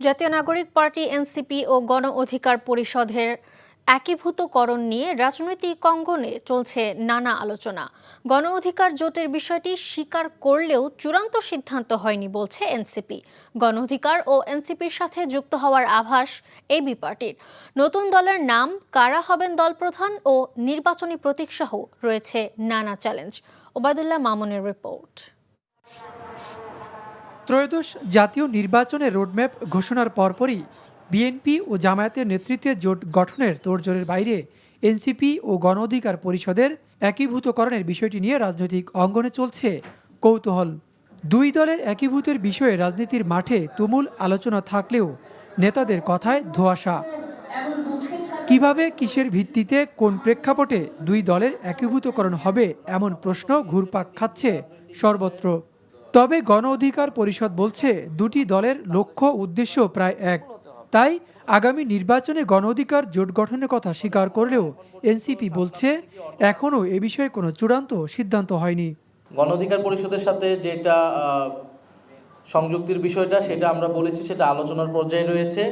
জাতীয় নাগরিক party NCP ও গণ অধিকার পরিষদের একীভূতকরণ নিয়ে রাজনৈতিক অঙ্গনে চলছে নানা আলোচনা। গণ অধিকার জোটের বিষয়টি স্বীকার করলেও চূড়ান্ত সিদ্ধান্ত হয়নি বলছে এনসিপি। গণ অধিকার ও এনসিপির সাথে যুক্ত হওয়ার আভাস এবি পার্টির। নতুন দলের নাম, কারা হবেন দলপ্রধান ও নির্বাচনী প্রতীকসহ রয়েছে নানা চ্যালেঞ্জ। ওবায়দুল্লাহ মামুনের রিপোর্ট। ত্রয়োদশ জাতীয় নির্বাচনের রোডম্যাপ ঘোষণার পরপরই বিএনপি ও জামায়াতের নেতৃত্বে জোট গঠনের তোড়জোড়ের বাইরে এনসিপি ও গণ অধিকার পরিষদের একীভূতকরণের বিষয়টি নিয়ে রাজনৈতিক অঙ্গনে চলছে কৌতূহল। দুই দলের একীভূতের বিষয়ে রাজনীতির মাঠে তুমুল আলোচনা থাকলেও নেতাদের কথায় ধোঁয়াশা। কীভাবে, কিসের ভিত্তিতে, কোন প্রেক্ষাপটে দুই দলের একীভূতকরণ হবে এমন প্রশ্ন ঘুরপাক খাচ্ছে সর্বত্র। তবে গণ অধিকার পরিষদ বলছে দুটি দলের লক্ষ্য উদ্দেশ্য প্রায় এক। তাই আগামী নির্বাচনে গণ অধিকার জোট গঠনের কথা স্বীকার করলেও এনসিপি বলছে এখনও এ বিষয়ে কোনো চূড়ান্ত সিদ্ধান্ত হয়নি। গণ অধিকার পরিষদের সাথে যেটা সংযুক্তির বিষয়টা সেটা আমরা বলেছি সেটা আলোচনার পর্যায়ে রয়েছে।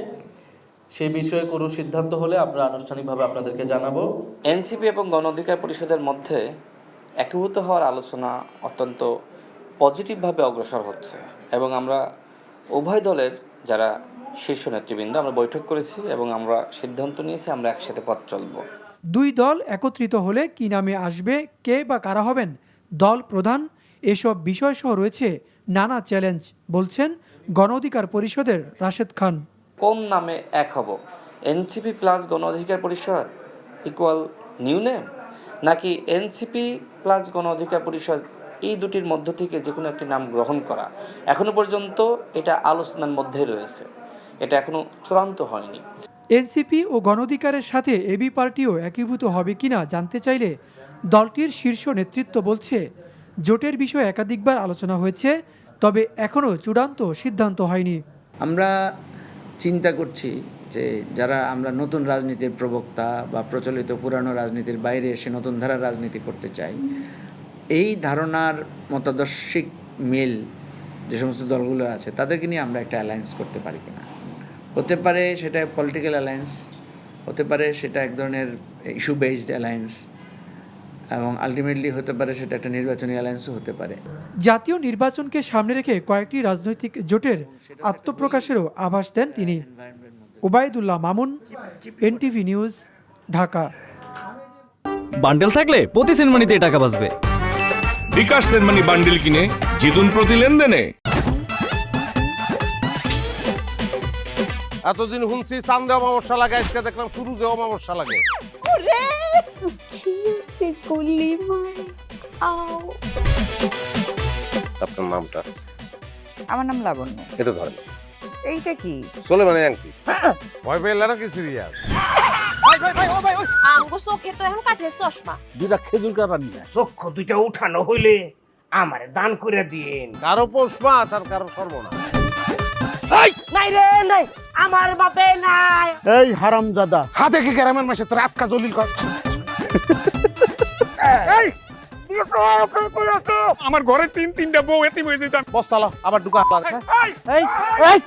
সে বিষয়ে কোনো সিদ্ধান্ত হলে আমরা আনুষ্ঠানিকভাবে আপনাদেরকে জানাব। এনসিপি এবং গণ অধিকার পরিষদের মধ্যে একীভূত হওয়ার আলোচনা অত্যন্ত পজিটিভভাবে অগ্রসর হচ্ছে এবং আমরা উভয় দলের যারা শীর্ষ নেতৃবৃন্দ আমরা বৈঠক করেছি এবং আমরা সিদ্ধান্ত নিয়েছি আমরা একসাথে পথ চলবো। দুই দল একত্রিত হলে কি নামে আসবে কে বা কারা হবেন দল প্রধান এসব বিষয়সহ রয়েছে নানা চ্যালেঞ্জ বলছেন গণ অধিকার পরিষদের রাশেদ খান। কোন নামে এক হব? NCP plus Gono Odhikar Parishad equal new name নাকি এনসিপি প্লাস গণ অধিকার পরিষদ এই দুটির মধ্য থেকে যে কোনো একটি নাম গ্রহণ করা। এখনও পর্যন্ত এটা আলোচনার মধ্যে রয়েছে। এটা এখনও চূড়ান্ত হয়নি। এনসিপি ও গণ অধিকারের সাথে এবি পার্টিও একীভূত হবে কিনা জানতে চাইলে দলটির শীর্ষ নেতৃত্ব বলছে জোটের বিষয়ে একাধিকবার আলোচনা হয়েছে তবে এখনও চূড়ান্ত সিদ্ধান্ত হয়নি। আমরা চিন্তা করছি যে যারা আমরা নতুন রাজনীতির প্রবক্তা বা প্রচলিত পুরানো রাজনীতির বাইরে এসে নতুন ধারার রাজনীতি করতে চাই এই ধারণার মতাদর্শিক মিল যে সমস্ত দলগুলো আছে তাদেরকে নিয়ে আমরা একটা অ্যালায়েন্স করতে পারি কিনা? হতে পারে সেটা পলিটিক্যাল অ্যালায়েন্স হতে পারে সেটা এক ধরনের ইস্যু বেসড অ্যালায়েন্স এবং আলটিমেটলি হতে পারে সেটা একটা নির্বাচনী অ্যালায়েন্সও হতে পারে। জাতীয় নির্বাচনকে সামনে রেখে কয়েকটি রাজনৈতিক জোটের আত্মপ্রকাশেরও আভাস দেন তিনি। Obaidullah Mamun NTV news Dhaka. Bundle থাকলে প্রতি সেনমানিতে টাকা বাঁচবে। বিকাশ সেনমানি বান্ডিল কিনে জিতুন প্রতি লেনদেনে। এতদিন শুনছি চান্দে অমাবস্যা লাগে আজকে দেখলাম শুরুতে অমাবস্যা লাগে। ওরে কিসে করলি মাই। আও। আপনার নামটা? আমার নাম লাবণ্য। এটা ধরেন। এইটা কি? চলে মানে আংটি ভয় পেলে নাকি সিরিয়াস আঙ্গু চোখে তো এখন কাঠের চশমা। দুটা খেজুর কাটা নিয়ে চক্ষু দুইটা উঠানো হইলে আমারে দান করে দিন। কারও পৌষ আর কারও সর্বনাশ। নাই রে নাই। আমার বাপে নাই। এই হারাম দাদা হাতে কি গ্রামের মাসে তোর আটকা জলিল কর। আমার ঘরে তিন তিনটা বউ এতিম হয়ে যেতাম বস্তালো আবার ঢুকা এই! এই